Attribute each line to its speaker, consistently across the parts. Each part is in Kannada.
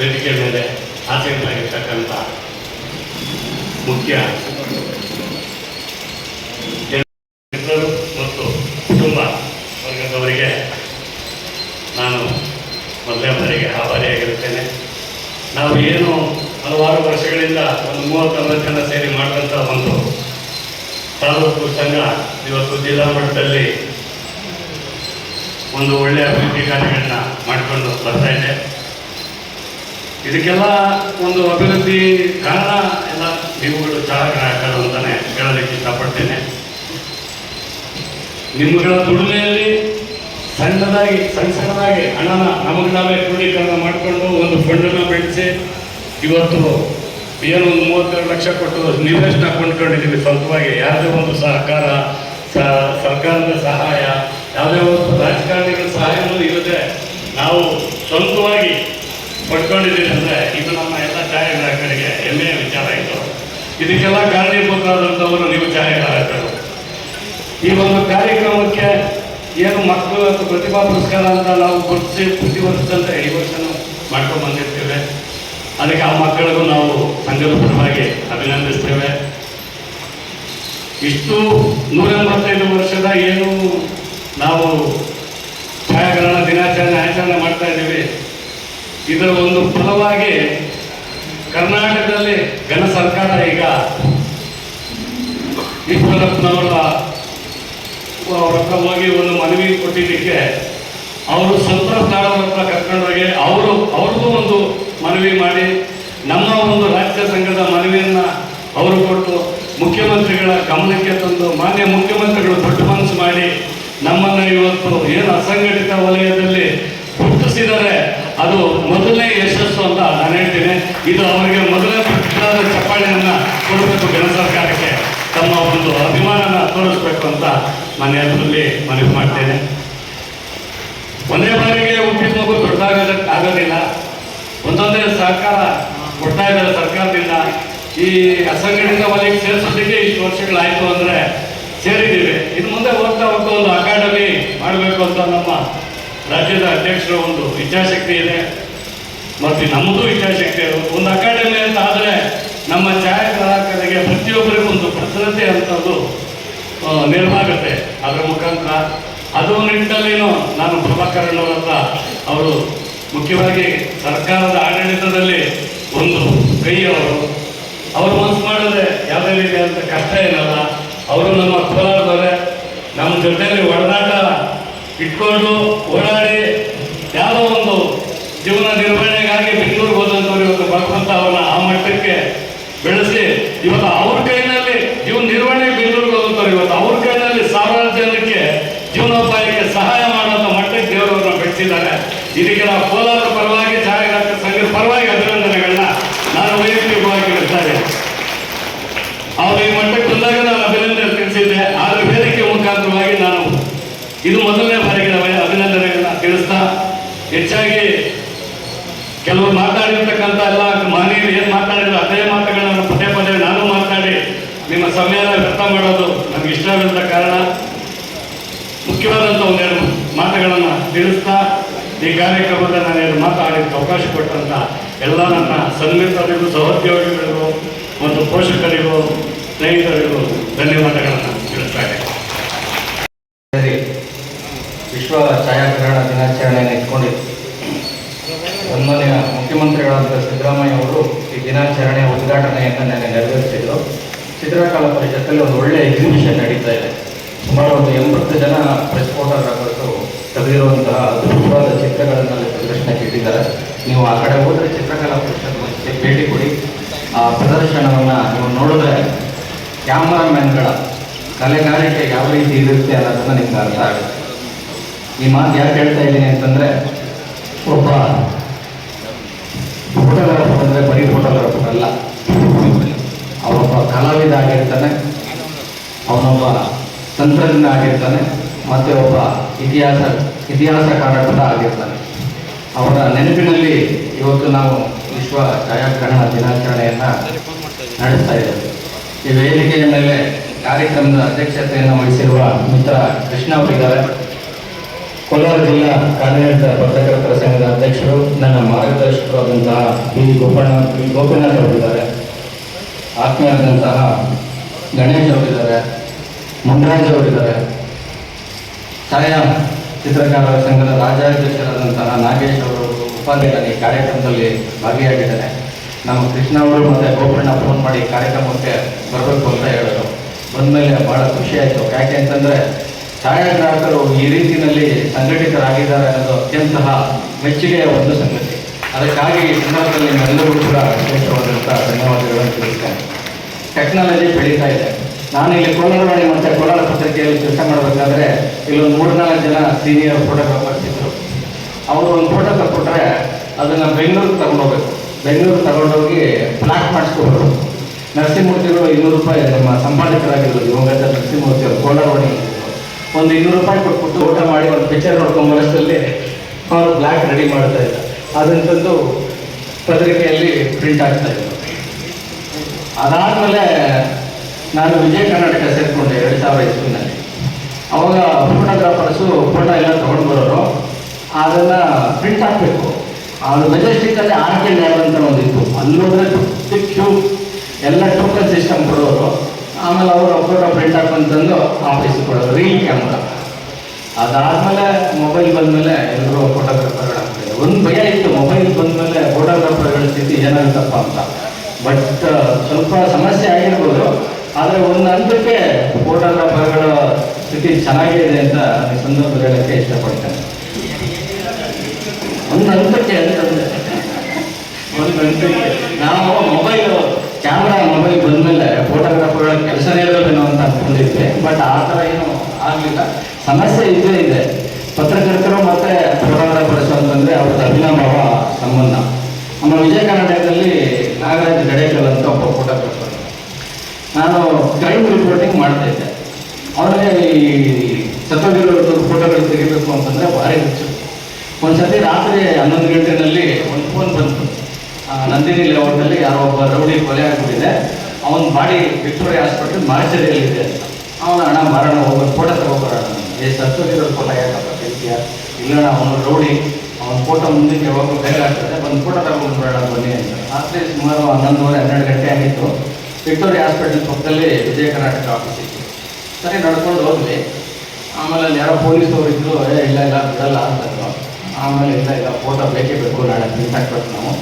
Speaker 1: ವೇದಿಕೆ ಮೇಲೆ ಹಾಜರಾಗಿರ್ತಕ್ಕಂಥ ಮುಖ್ಯ ಮತ್ತು ಕುಟುಂಬ ವರ್ಗದವರಿಗೆ ನಾನು ಮೊದಲೇ ಬಾರಿಗೆ ಆಭಾರಿಯಾಗಿರುತ್ತೇನೆ. ನಾವು ಏನು ಹಲವಾರು ವರ್ಷಗಳಿಂದ ಒಂದು ಮೂವತ್ತು ಜನ ಸೇರಿ ಮಾಡಿದಂಥ ಒಂದು ತಾಲೂಕು ಸಂಘ ಇವತ್ತು ಜಿಲ್ಲಾ ಮಟ್ಟದಲ್ಲಿ ಒಂದು ಒಳ್ಳೆಯ ಅಭಿವೃದ್ಧಿ ಕಾರ್ಯಗಳನ್ನ ಮಾಡಿಕೊಂಡು ಬರ್ತಾ ಇದೆ. ಇದಕ್ಕೆಲ್ಲ ಒಂದು ಅಭಿವೃದ್ಧಿ ಕಾರಣ ಎಲ್ಲ ನೀವುಗಳು ಚಾಲಕರಾಗ್ತಾರೆ ಅಂತಾನೆ ಹೇಳಲಿಕ್ಕೆ ಇಷ್ಟಪಡ್ತೇನೆ. ನಿಮ್ಮಗಳ ದುಡಿಮೆಯಲ್ಲಿ ಸಣ್ಣದಾಗಿ, ಸಣ್ಣ ಸಣ್ಣದಾಗಿ ಹಣನ ನಮಗೆ ನಾವೇ ಕ್ರೋಢೀಕರಣ ಮಾಡಿಕೊಂಡು ಒಂದು ಫಂಡನ್ನು ಬೆಳೆಸಿ ಇವತ್ತು ಏನು ಒಂದು ಮೂವತ್ತೆರಡು ಲಕ್ಷ ಕೊಟ್ಟು ನಿವೇಶನ ಕೊಂಡ್ಕೊಂಡಿದ್ದೀವಿ ಸ್ವಂತವಾಗಿ. ಯಾವುದೇ ಒಂದು ಸಹಕಾರ ಸರ್ಕಾರದ ಸಹಾಯ, ಯಾವುದೇ ಒಂದು ರಾಜಕಾರಣಿಗಳ ಸಹಾಯವೂ ಇಲ್ಲದೆ ನಾವು ಸ್ವಂತವಾಗಿ ಪಡ್ಕೊಂಡಿದ್ದೀವಿ ಅಂದರೆ ಇದು ನಮ್ಮ ಎಲ್ಲ ಛಾಯಾಗ್ರಾಹಕರಿಗೆ ಹೆಮ್ಮೆಯ ವಿಚಾರ ಇತ್ತು ಇದಕ್ಕೆಲ್ಲ ಕಾರಣೀಭೂತರಾದಂಥವರು ನೀವು ಛಾಯಾಗ್ರಾಹಕರು. ಈ ಒಂದು ಕಾರ್ಯಕ್ರಮಕ್ಕೆ ಏನು ಮಕ್ಕಳು ಅಥವಾ ಪ್ರತಿಭಾ ಪುರಸ್ಕಾರ ಅಂತ ನಾವು ಗುರುತಿಸಿ ಪ್ರತಿ ವರ್ಷದಂತೆ ಈ ವರ್ಷನೂ ಮಾಡ್ಕೊಂಡು ಬಂದಿರ್ತೇವೆ. ಅದಕ್ಕೆ ಆ ಮಕ್ಕಳಿಗೂ ನಾವು ಸಂಘದ ಪರವಾಗಿ ಅಭಿನಂದಿಸ್ತೇವೆ. ಇಷ್ಟು ನೂರ ಎಂಬತ್ತೈದು ವರ್ಷದ ಏನು ನಾವು ಛಾಯಾಗ್ರಹಣ ದಿನಾಚರಣೆ ಆಚರಣೆ ಮಾಡ್ತಾ ಇದ್ದೀವಿ ಇದರ ಒಂದು ಫಲವಾಗಿ ಕರ್ನಾಟಕದಲ್ಲಿ ಘನ ಸರ್ಕಾರ ಈಗ ಈಶ್ವರಪ್ಪನವರ ಹೋಗಿ ಒಂದು ಮನವಿ ಕೊಟ್ಟಿದ್ದಕ್ಕೆ ಅವರು ಸಂತೋಷ್ ನಾಡವ್ರ ಹತ್ರ ಕರ್ಕೊಂಡೋಗಿ ಅವರು, ಅವ್ರಿಗೂ ಒಂದು ಮನವಿ ಮಾಡಿ, ನಮ್ಮ ಒಂದು ರಾಜ್ಯ ಸಂಘದ ಮನವಿಯನ್ನು ಅವರು ಕೊಟ್ಟು ಮುಖ್ಯಮಂತ್ರಿಗಳ ಗಮನಕ್ಕೆ ತಂದು, ಮಾನ್ಯ ಮುಖ್ಯಮಂತ್ರಿಗಳು ದೊಡ್ಡ ಮನಸ್ಸು ಮಾಡಿ ನಮ್ಮನ್ನ ಇವತ್ತು ಏನು ಅಸಂಘಟಿತ ವಲಯದಲ್ಲಿ ಗುರುತಿಸಿದರೆ ಅದು ಮೊದಲನೇ ಯಶಸ್ಸು ಅಂತ ನಾನು ಹೇಳ್ತೀನಿ. ಇದು ಅವರಿಗೆ ಮೊದಲನೇ ಪ್ರತಿಷ್ಠಾದ ಚಪ್ಪಾಳೆಯನ್ನ ಕೊಡಬೇಕು ಜನ ಸರ್ಕಾರಕ್ಕೆ. ತಮ್ಮ ಒಂದು ಅಭಿಮಾನನ ತೋರಿಸ್ಬೇಕು ಅಂತ ನಾನು ಎಲ್ಲರಲ್ಲಿ ಮನವಿ ಮಾಡ್ತೇನೆ. ಒಂದೇ ಬಾರಿಗೆ ಹುಟ್ಟಿದ ಮಗು ದೊಡ್ಡದಾಗೋದ ಆಗೋದಿಲ್ಲ. ಒಂದೊಂದೇ ಸರ್ಕಾರ ಕೊಡ್ತಾ ಇದ್ದಾರೆ ಸರ್ಕಾರದಿಂದ. ಈ ಅಸಂಘಟಿತ ವಲಯಕ್ಕೆ ಸೇರಿಸೋದಕ್ಕೆ ಇಷ್ಟು ವರ್ಷಗಳಾಯಿತು ಅಂದರೆ ಸೇರಿದ್ದೀವಿ. ಇನ್ನು ಮುಂದೆ ಹೋಗ್ತಾ ಹೋಗ್ತಾ ಒಂದು ಅಕಾಡೆಮಿ ಮಾಡಬೇಕು ಅಂತ ನಮ್ಮ ರಾಜ್ಯದ ಅಧ್ಯಕ್ಷರ ಒಂದು ಇಚ್ಛಾಶಕ್ತಿ ಇದೆ. ಮತ್ತು ನಮ್ಮದು ಇಚ್ಛಾಶಕ್ತಿ ಇದೆ ಒಂದು ಅಕಾಡೆಮಿ ಅಂತ ಆದರೆ ನಮ್ಮ ಛಾಯಾಗ್ರಾಹಕರಿಗೆ ಪ್ರತಿಯೊಬ್ಬರಿಗೂ ಒಂದು ಭದ್ರತೆ ಅಂತದ್ದು ನೆರವಾಗುತ್ತೆ. ಅದರ ಮುಖಾಂತರ ಅದು ನಿಟ್ಟಿನಲ್ಲಿನೂ ನಾನು ಪ್ರಭಾಕರನ್ ಅವರತ್ರ ಅವರು ಮುಖ್ಯವಾಗಿ ಸರ್ಕಾರದ ಆಡಳಿತದಲ್ಲಿ ಒಂದು ಕೈ ಅವರು. ಅವರು ಮನಸ್ಸು ಮಾಡಿದ್ರೆ ಯಾವುದೇ ರೀತಿಯಾದಂಥ ಕಷ್ಟ ಏನಲ್ಲ. ಅವರು ನಮ್ಮ ಕೋಲಾರದವರೇ. ನಮ್ಮ ಜೊತೆಯಲ್ಲಿ ಒಡನಾಟ ಇಟ್ಕೊಂಡು ಓಡಾಡಿ ಯಾವುದೋ ಒಂದು ಜೀವನ ನಿರ್ವಹಣೆಗಾಗಿ ಬೆಂಗಳೂರಿಗೆ ಹೋದಂಥವ್ರು ಇವತ್ತು ಭಗವಂತ ಅವರನ್ನ ಆ ಮಟ್ಟಕ್ಕೆ ಬೆಳೆಸಿ, ಇವತ್ತು ಅವ್ರ ಕೈನಲ್ಲಿ ಜೀವನ ನಿರ್ವಹಣೆ ಬೆಂಗಳೂರಿಗೆ ಹೋದಂಥವ್ರು ಇವತ್ತು ಅವ್ರ ಕೈನಲ್ಲಿ ಸಾವಿರಾರು ಜನಕ್ಕೆ ಜೀವನೋಪಾಯಕ್ಕೆ ಸಹಾಯ ಮಾಡುವಂಥ ಮಟ್ಟಕ್ಕೆ ದೇವರವ್ರನ್ನ ಬೆಳೆಸಿದ್ದಾರೆ. ಇದಕ್ಕೆ ನಾವು ಕೋಲಾರ ಪರವಾಗಿ ಛಾಯಾಗ್ರಾಹಕ ಸಂಘದ ಪರವಾಗಿ ಅಭಿನಂದನೆಗಳನ್ನ ನಾನು ವೈಯಕ್ತಿಕವಾಗಿ ಹೇಳ್ತಾ ಇದ್ದೇನೆ ಅವರು ಈ ಮಟ್ಟಕ್ಕೆ ಬಂದಾಗ ನಾನು ಅಭಿನಂದನೆ ತಿಳಿಸಿದ್ದೆ ಆದ್ರೆ ವೇದಿಕೆ ಮುಖಾಂತರವಾಗಿ ನಾನು ಇದು ಮೊದಲನೇ ಬಾರಿಗೆ ನಾವು ಅಭಿನಂದನೆಗಳನ್ನ ತಿಳಿಸ್ತಾ ಹೆಚ್ಚಾಗಿ ಕೆಲವರು ಮಾತಾಡಿರ್ತಕ್ಕಂಥ ಎಲ್ಲ ಮಾನ್ಯರು ಏನು ಮಾತಾಡಿದ್ರು ಅದೇ ಮಾತುಗಳನ್ನು ಪದೇ ಪದೇ ನಾನು ಮಾತಾಡಿ ನಿಮ್ಮ ಸಮಯನ ವ್ಯರ್ಥ ಮಾಡೋದು ನಮ್ಗೆ ಇಷ್ಟವಿಲ್ಲದ ಕಾರಣ ಮುಖ್ಯವಾದಂಥ ಒಂದೆರಡು ಮಾತುಗಳನ್ನು ತಿಳಿಸ್ತಾ ಈ ಕಾರ್ಯಕ್ರಮದ ನಾನು ಎರಡು ಮಾತಾಡಲಿಕ್ಕೆ ಅವಕಾಶ ಕೊಟ್ಟಂತ ಎಲ್ಲ ನನ್ನ ಸನ್ಮಿತರಿಗೂ ಸಹೋದ್ಯೋಗಿಗಳಿಗೂ, ಮತ್ತು ಪೋಷಕರಿಗೂ, ಸ್ನೇಹಿತರಿಗೂ ಧನ್ಯವಾದಗಳನ್ನು ತಿಳಿಸ್ತಾ ಇದ್ದೇನೆ.
Speaker 2: ಸೇರಿ. ವಿಶ್ವ ಛಾಯಾಗ್ರಹಣ ದಿನಾಚರಣೆಯನ್ನು ಇಟ್ಕೊಂಡಿದ್ದು. ಸನ್ಮಾನ್ಯ ಮುಖ್ಯಮಂತ್ರಿಗಳಾದ ಸಿದ್ದರಾಮಯ್ಯ ಅವರು ಈ ದಿನಾಚರಣೆಯ ಉದ್ಘಾಟನೆಯನ್ನು ನೆನೆ ನೆರವೇರಿಸಿದ್ರು. ಚಿತ್ರಕಲಾ ಪರಿಷತ್ತಲ್ಲಿ ಒಂದು ಒಳ್ಳೆಯ ಎಕ್ಸಿಬಿಷನ್ ನಡೀತಾ ಇದೆ. ಸುಮಾರು ಒಂದು ಎಂಬತ್ತು ಜನ ಪ್ರೆಸ್ ಫೋಟೋಗ್ರಾಫರ್ಸು ತೆಗೆದಿರುವಂತಹ ಅದ್ಭುತವಾದ ಚಿತ್ರಗಳನ್ನು ಪ್ರದರ್ಶನಕ್ಕೆ ಇಟ್ಟಿದ್ದಾರೆ. ನೀವು ಆ ಕಡೆ ಹೋದರೆ ಚಿತ್ರಕಲಾ ಪರಿಷತ್ ಭೇಟಿ ಕೊಡಿ. ಆ ಪ್ರದರ್ಶನವನ್ನು ನೀವು ನೋಡಿದ್ರೆ ಕ್ಯಾಮ್ರಾಮ್ಯಾನ್ಗಳ ಕಲೆಗಾರಿಕೆ ಯಾವ ರೀತಿ ಇರುತ್ತೆ ಅನ್ನೋದನ್ನು ನಿಮ್ಗೆ ಅರ್ಥ ಆಗುತ್ತೆ. ಈ ಮಾತು ಯಾಕೆ ಹೇಳ್ತಾ ಇದ್ದೀನಿ ಅಂತಂದರೆ ಒಬ್ಬ ಫೋಟೋಗ್ರಾಫರ್ ಅಂದರೆ ಬರೀ ಫೋಟೋಗ್ರಾಫರ್ ಅಲ್ಲ ಅವನೊಬ್ಬ ಕಲಾವಿದ ಆಗಿರ್ತಾನೆ, ಅವನೊಬ್ಬ ತಂತ್ರಜ್ಞ ಆಗಿರ್ತಾನೆ, ಮತ್ತೆ ಒಬ್ಬ ಇತಿಹಾಸ ಇತಿಹಾಸಕಾರ ಕೂಡ ಆಗಿರ್ತಾನೆ. ಅವರ ನೆನಪಿನಲ್ಲಿ ಇವತ್ತು ನಾವು ವಿಶ್ವ ಛಾಯಾಗ್ರಹಣ ದಿನಾಚರಣೆಯನ್ನು ನಡೆಸ್ತಾ ಇದ್ದೇವೆ. ಈ ವೇದಿಕೆಯ ಮೇಲೆ ಕಾರ್ಯಕ್ರಮದ ಅಧ್ಯಕ್ಷತೆಯನ್ನು ವಹಿಸಿರುವ ಮಿತ್ರ ಕೃಷ್ಣ ಅವರಿದ್ದಾರೆ. ಕೋಲಾರ ಜಿಲ್ಲಾ ಕಾರ್ಯನಿರತ ಪತ್ರಕರ್ತರ ಸಂಘದ ಅಧ್ಯಕ್ಷರು, ನನ್ನ ಮಾರ್ಗದರ್ಶಕರು ಆದಂತಹ ಬಿ ಗೋಪಣ್ಣ ಬಿ. ಗೋಪಿನಾಥ್ ಅವರಿದ್ದಾರೆ. ಆತ್ಮೀಯರಾದಂತಹ ಗಣೇಶ್ ಅವರಿದ್ದಾರೆ, ಮುನ್ರಾಜ್ ಅವರಿದ್ದಾರೆ. ಛಾಯಾ ಚಿತ್ರಕಾರರ ಸಂಘದ ರಾಜ್ಯಾಧ್ಯಕ್ಷರಾದಂತಹ ನಾಗೇಶ್ ಅವರು ಉಪಾಧ್ಯಕ್ಷರಾಗಿ ಕಾರ್ಯಕ್ರಮದಲ್ಲಿ ಭಾಗಿಯಾಗಿದ್ದಾರೆ. ನಮ್ಮ ಕೃಷ್ಣ ಅವರು ಮತ್ತು ಗೋಪಣ್ಣ ಫೋನ್ ಮಾಡಿ ಕಾರ್ಯಕ್ರಮಕ್ಕೆ ಬರಬೇಕು ಅಂತ ಹೇಳಿದ್ರು. ಬಂದಮೇಲೆ ಭಾಳ ಖುಷಿಯಾಯಿತು ಯಾಕೆ ಅಂತಂದರೆ ಛಾಯಾಗ್ರಾಹಕರು ಈ ರೀತಿಯಲ್ಲಿ ಸಂಘಟಿತರಾಗಿದ್ದಾರೆ ಅನ್ನೋದು ಅತ್ಯಂತ ಮೆಚ್ಚುಗೆಯ ಒಂದು ಸಂಗತಿ. ಅದಕ್ಕಾಗಿ ಈ ಸಂದರ್ಭದಲ್ಲಿ ನಿಮ್ಮೆಲ್ಲರಿಗೂ ಕೂಡ ವಿಶೇಷವಾದಂಥ ಧನ್ಯವಾದಗಳನ್ನು ತಿಳಿಸ್ತೇನೆ ಟೆಕ್ನಾಲಜಿ ಬೆಳೀತಾ ಇದೆ. ನಾನು ಇಲ್ಲಿ ಕೋಲಾರವಾಣಿ ಮತ್ತು ಕೋಲಾರ ಪತ್ರಿಕೆಯಲ್ಲಿ ಕೆಲಸ ಮಾಡಬೇಕಾದ್ರೆ ಇಲ್ಲೊಂದು ಮೂರ್ನಾಲ್ಕು ಜನ ಸೀನಿಯರ್ ಫೋಟೋಗ್ರಾಫರ್ಸ್ ಇದ್ದರು ಅವರು ಒಂದು ಫೋಟೋ ತಕ್ಕೊಟ್ರೆ ಅದನ್ನು ಬೆಂಗಳೂರಿಗೆ ತಗೊಂಡೋಗ್ಬೇಕು. ಬೆಂಗಳೂರು ತಗೊಂಡೋಗಿ ಫ್ಲಾಟ್ ಮಾಡಿಸ್ಕೊಬೇಕು ನರಸಿಂಹಮೂರ್ತಿಗಳು ಇನ್ನೂರು ರೂಪಾಯಿ ನಮ್ಮ ಸಂಪಾದಕರಾಗಿರೋದು ಇವಾಗ ನರಸಿಂಹಮೂರ್ತಿ ಅವರು ಕೋಲಾರವಾಣಿ ಒಂದು ಇನ್ನೂರು ರೂಪಾಯಿ ಕೊಟ್ಬಿಟ್ಟು ಊಟ ಮಾಡಿ ಒಂದು ಪಿಕ್ಚರ್ ನೋಡ್ಕೊಂಡು ಮನಸ್ಸಲ್ಲಿ ಅವರು ಬ್ಲ್ಯಾಕ್ ರೆಡಿ ಮಾಡ್ತಾ ಇದ್ದ ಅದನ್ನು ತಂದು ಪತ್ರಿಕೆಯಲ್ಲಿ ಪ್ರಿಂಟ್ ಆಗ್ತಾ ಇದ್ದರು ಅದಾದಮೇಲೆ ನಾನು ವಿಜಯ ಕರ್ನಾಟಕ ಸೇರಿಕೊಂಡೆ ಎರಡು ಸಾವಿರ ಇಸ್ವಿನಲ್ಲಿ ಅವಾಗ ಫೋಟೋಗ್ರಾಫರ್ಸು ಫೋಟೋ ಎಲ್ಲ ತೊಗೊಂಡು ಬರೋರು. ಅದನ್ನು ಪ್ರಿಂಟ್ ಹಾಕಬೇಕು. ಅದು ಮೆಜೆಸ್ಟಿಕ್ಕಲ್ಲಿ ಆರ್ ಕೆ ಲ್ಯಾಬ್ ಅಂತ ಒಂದಿತ್ತು. ಅಲ್ಲೋದ್ರೆ ಕ್ಯೂ ಎಲ್ಲ ಟೋಕನ್ ಸಿಸ್ಟಮ್ ಕೊಡೋರು. ಆಮೇಲೆ ಅವರು ಫೋಟೋ ಪ್ರಿಂಟ್ ಹಾಕೊಂತಂದು ಆಫೀಸಿಗೆ ಕೊಡೋದು ರೀಲ್ ಕ್ಯಾಮ್ರಾ ಅದಾದಮೇಲೆ ಮೊಬೈಲ್ ಬಂದಮೇಲೆ ಎಲ್ಲರೂ ಫೋಟೋಗ್ರಾಫರ್ಗಳಾಗ್ತಾರೆ ಒಂದು ಭಯ ಇತ್ತು ಮೊಬೈಲ್ ಬಂದಮೇಲೆ ಫೋಟೋಗ್ರಾಫರ್ಗಳ ಸ್ಥಿತಿ ಏನಾಗುತ್ತಪ್ಪ ಅಂತ. ಬಟ್ ಸ್ವಲ್ಪ ಸಮಸ್ಯೆ ಆಗಿರ್ಬೋದು. ಆದರೆ ಒಂದು ಹಂತಕ್ಕೆ ಫೋಟೋಗ್ರಾಫರ್ಗಳ ಸ್ಥಿತಿ ಚೆನ್ನಾಗಿದೆ ಅಂತ ಈ ಸಂದರ್ಭ ಹೇಳಕ್ಕೆ ಇಷ್ಟಪಡ್ತೇನೆ. ಒಂದು ಹಂತಕ್ಕೆ ಅಂತಂದ್ರೆ, ಒಂದು ಹಂತಕ್ಕೆ. ನಾವು ಮೊಬೈಲ್ ಬಂದಮೇಲೆ ಫೋಟೋಗ್ರಾಫರ್ಗಳ ಕೆಲಸನೇ ಇರೋದೇನೋ ಅಂತ ಅಂದ್ಕೊಂಡಿದ್ದೆ. ಬಟ್ ಆ ಥರ ಏನು ಆಗಲಿಲ್ಲ. ಸಮಸ್ಯೆ ಇದ್ದೇ ಇದೆ. ಪತ್ರಕರ್ತರು ಮತ್ತು ಫೋಟೋಗ್ರಾಫರ್ಸ್ ಅಂತಂದರೆ ಅವ್ರದ್ದು ಅಭಿನವ ಸಂಬಂಧ. ನಮ್ಮ ವಿಜಯ ಕರ್ನಾಟಕದಲ್ಲಿ ನಾಗರಾಜ್ ಗಡೇಕಲ್ ಅಂತ ಒಬ್ಬ ಫೋಟೋಗ್ರಾಫರ್ ನಾನು ಕ್ರೈಮ್ ರಿಪೋರ್ಟಿಂಗ್ ಮಾಡ್ತಾ ಇದ್ದೆ. ಅವನಿಗೆ ಈ ಸತ್ತೋಗಿರೋದು ಫೋಟೋಗಳು ತೆಗಿಬೇಕು ಅಂತಂದರೆ ಭಾರಿ ಹೆಚ್ಚು. ಒಂದ್ಸತಿ ರಾತ್ರಿ ಹನ್ನೊಂದು ಗಂಟೆನಲ್ಲಿ ಒಂದು ಫೋನ್ ಬಂತು. ನಂದಿನಿ ಲೇಔಟ್ನಲ್ಲಿ ಯಾರೋ ಒಬ್ಬ ರೌಡಿ ಕೊಲೆ ಆಗಿಬಿಟ್ಟಿದೆ. ಅವನ ಬಾಡಿ ವಿಕ್ಟೋರಿಯಾ ಹಾಸ್ಪಿಟಲ್ ಮಾರ್ಚರಿಯಲ್ಲಿದೆ ಅವನ ಹಣ ಮಾರೋಣ ಹೋಗೋ ಫೋಟೋ ತಗೋಬರೋಣ. ಏ ಸತ್ತೋಗಿರೋ ಫೋಟೋ ಯಾಕಪ್ಪ ತೆಗಿತೀಯ ಇಲ್ಲಣ್ಣ, ಅವನು ರೌಡಿ. ಅವನ ಫೋಟೋ ಮುಂದಕ್ಕೆ ಯಾವಾಗಲು ಬೇಗ ಆಗ್ತದೆ ಒಂದು ಫೋಟೋ ತಗೊಂಡ್ಬರೋಣ ಬನ್ನಿ ಅಂತ. ರಾತ್ರಿ ಸುಮಾರು ಹನ್ನೊಂದುವರೆ, ಹನ್ನೆರಡು ಗಂಟೆ ಆಗಿತ್ತು. ವಿಕ್ಟೋರಿಯಾ ಹಾಸ್ಪಿಟಲ್ ಪಕ್ಕದಲ್ಲಿ ವಿಜಯ ಕರ್ನಾಟಕ ಆಫೀಸ್ ಇತ್ತು. ಸರಿ, ನಡ್ಕೊಂಡು ಹೋದ್ವಿ. ಆಮೇಲೆ ಅಲ್ಲಿ ಯಾರೋ ಪೊಲೀಸವ್ರು ಏ, ಇಲ್ಲ ಇಲ್ಲ, ಬಿಡಲ್ಲ ಅಂತಂದ್ರು ಆಮೇಲೆ, ಇಲ್ಲ ಇಲ್ಲ, ಫೋಟೋ ಬೇಕೇ ಬೇಕು, ನಾಳೆ ಪ್ರಿಂಟ್ ಹಾಕ್ಬೇಕು ನಾವು.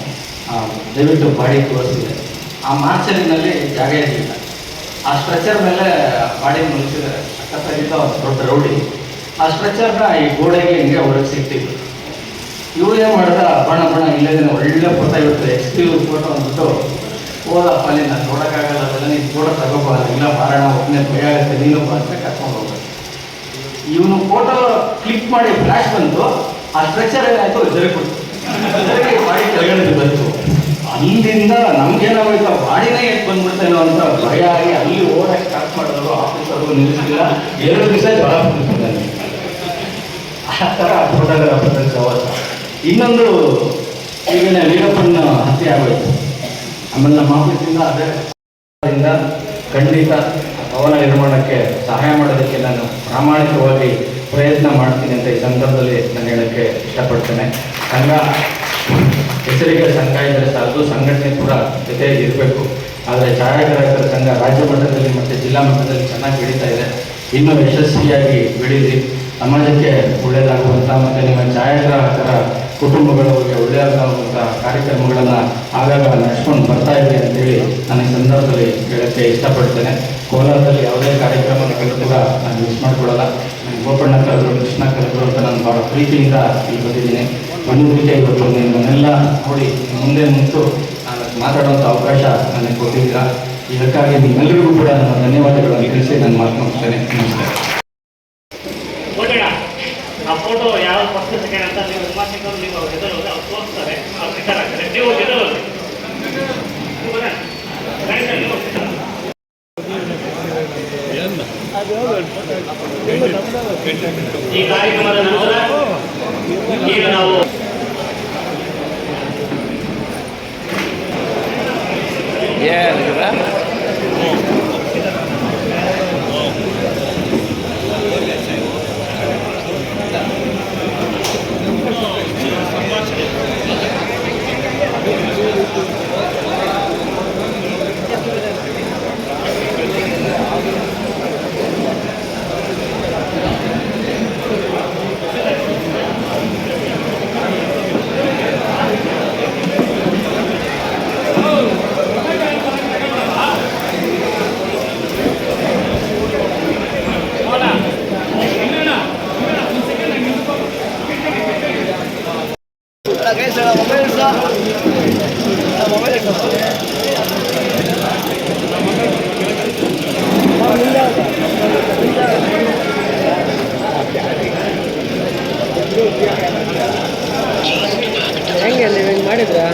Speaker 2: ದಯವಿಟ್ಟು ಬಾಡಿ ತೋರಿಸಿದೆ. ಆ ಮಾರ್ಚರಿನಲ್ಲಿ ಜಾಗ ಇರಲಿಲ್ಲ. ಆ ಸ್ಟ್ರೆಚರ್ ಮೇಲೆ ಬಾಡಿ ಮುಗಿಸಿದ್ದಾರೆ ಒಂದು ದೊಡ್ಡ ರೌಡಿ. ಆ ಸ್ಟ್ರೆಚರ್ನ ಈ ಗೋಡೆಗೆ ಹಿಂಗೆ ಹೊರಗೆ ಸಿಕ್ತಿದ್ರು ಇವ್ರು ಏನು ಮಾಡಿದ? ಬಣ್ಣ ಬಣ್ಣ ಇಲ್ಲದೇ ಒಳ್ಳೆ ಫೋಟೋ ಇರುತ್ತೆ. ಎಕ್ಸ್ಕ್ಲೂಸಿವ್ ಫೋಟೋ ಅಂದ್ಬಿಟ್ಟು, ಹೋದಪ್ಪ ಅಲ್ಲಿ ನಾನು ನೋಡೋಕ್ಕಾಗಲ್ಲ, ಅದೆಲ್ಲ ನೀನು ಫೋಟೋ ತಗೋಬಾರ ಇಲ್ಲ ಮಾರಣ ಒಬ್ಬನೇ ಭಯ ಆಗುತ್ತೆ, ನೀನು ಅಂತ ಕರ್ಕೊಂಡು ಹೋಗ್ಬೇಕು ಇವನು ಫೋಟೋ ಕ್ಲಿಕ್ ಮಾಡಿ ಫ್ಲ್ಯಾಶ್ ಬಂತು. ಆ ಸ್ಟ್ರೆಚರ್ ಏನಾಯ್ತು ಜರುಗಿ ಬಾಡಿ ಕೆಳಗಡೆ ಬಂತು. ಅಲ್ಲಿಂದ ನಮ್ಗೇನಾಗೋಯ್ತು? ಬಾಡಿನೇ ಎತ್ ಬಂದ್ಬಿಡ್ತೇನೋ ಅಂತ ಭಯ ಆಗಿ ಅಲ್ಲಿ ಓಡಕ್ಕೆ ಸ್ಟಾರ್ಟ್ ಮಾಡಿದ್ರು ಆಫೀಸರ್ಗೂ ನಿಲ್ಲಿಸಿಲ್ಲ. ಎರಡು ದಿವಸ ಜ್ವರ ಬಂದಿದ್ದಾನೆ ಆ ಥರ ಫೋಟೋಗ್ರಾಫರ್ ಸವಾಸ ಇನ್ನೊಂದು ಈಗಿನ ವೀರಪ್ಪನ ಹತ್ಯೆ ಆಗೋಯ್ತು. ಆಮೇಲೆ ನಮ್ಮ ಆಫೀಸಿಂದ ಅದೇ ಖಂಡಿತ ಭವನ ನಿರ್ಮಾಣಕ್ಕೆ ಸಹಾಯ ಮಾಡೋದಕ್ಕೆ ನಾನು ಪ್ರಾಮಾಣಿಕವಾಗಿ ಪ್ರಯತ್ನ ಮಾಡ್ತೀನಿ ಅಂತ ಈ ಸಂದರ್ಭದಲ್ಲಿ ನಾನು ಹೇಳೋಕ್ಕೆ ಇಷ್ಟಪಡ್ತೇನೆ. ಸಂಘ ಹೆಸರಿಗೆ ಸಂಘ ಇದ್ದರೆ ಸಾಕು, ಸಂಘಟನೆ ಕೂಡ ಜೊತೆಯಲ್ಲಿ ಇರಬೇಕು. ಆದರೆ ಛಾಯಾಗ್ರಾಹಕರ ಸಂಘ ರಾಜ್ಯ ಮಟ್ಟದಲ್ಲಿ ಮತ್ತು ಜಿಲ್ಲಾ ಮಟ್ಟದಲ್ಲಿ ಚೆನ್ನಾಗಿ ಬೆಳೀತಾ ಇದೆ. ಇನ್ನೂ ಯಶಸ್ವಿಯಾಗಿ ಬೆಳೀಲಿ ಸಮಾಜಕ್ಕೆ ಒಳ್ಳೆಯದಾಗುವಂಥ ಮತ್ತು ನಿಮ್ಮ ಛಾಯಾಗ್ರಾಹಕರ ಕುಟುಂಬಗಳಿಗೆ ಒಳ್ಳೆಯದಾಗುವಂಥ ಕಾರ್ಯಕ್ರಮಗಳನ್ನು ಆಗಾಗ ನಡೆಸ್ಕೊಂಡು ಬರ್ತಾ ಇದೆ ಅಂತೇಳಿ ನಾನು ಸಂದರ್ಭದಲ್ಲಿ ಹೇಳಕ್ಕೆ ಇಷ್ಟಪಡ್ತೇನೆ. ಕೋಲಾರದಲ್ಲಿ ಯಾವುದೇ ಕಾರ್ಯಕ್ರಮ ನಡೆದ್ರು ಕೂಡ ನಾನು ಮಿಸ್ ಮಾಡಿಕೊಳ್ಳಲ್ಲ. ನಾನು ಗೋಪಣ್ಣ ಕರೆದ್ರು ಕೃಷ್ಣ ಕರೆದ್ರು ಅಂತ ನಾನು ಭಾಳ ಪ್ರೀತಿಯಿಂದ ಇಲ್ಲಿ ಬಂದಿದ್ದೀನಿ. ಬಂದಿದ್ದಕ್ಕೆ ಇವತ್ತು ನಿಮ್ಮನ್ನೆಲ್ಲ ನೋಡಿ ಮುಂದೆ ನಿಂತು ನಾನು ಮಾತಾಡುವಂಥ ಅವಕಾಶ ನನಗೆ ಕೊಟ್ಟಿದ್ದೀರಾ. ಇದಕ್ಕಾಗಿ ನಿಮ್ಮೆಲ್ಲರಿಗೂ ಕೂಡ ನನ್ನ ಧನ್ಯವಾದಗಳನ್ನು ತಿಳಿಸಿ ನಾನು ಮಾತು ಮುಗಿಸ್ತೇನೆ ನಮಸ್ಕಾರ
Speaker 3: ಸೆಕೆಂಡ್ ನೀವು ನೀವು ಅವ್ರ ತೋರಿಸ್ತಾರೆ ಅವ್ರು ಆಗಿ. ಈ ಕಾರ್ಯಕ್ರಮದ ನಂತರ ಈಗ ನಾವು
Speaker 4: ಹೆಂಗೆ ನೀವು ಹಿಂಗೆ ಮಾಡಿದ್ರಾ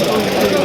Speaker 5: Thank you.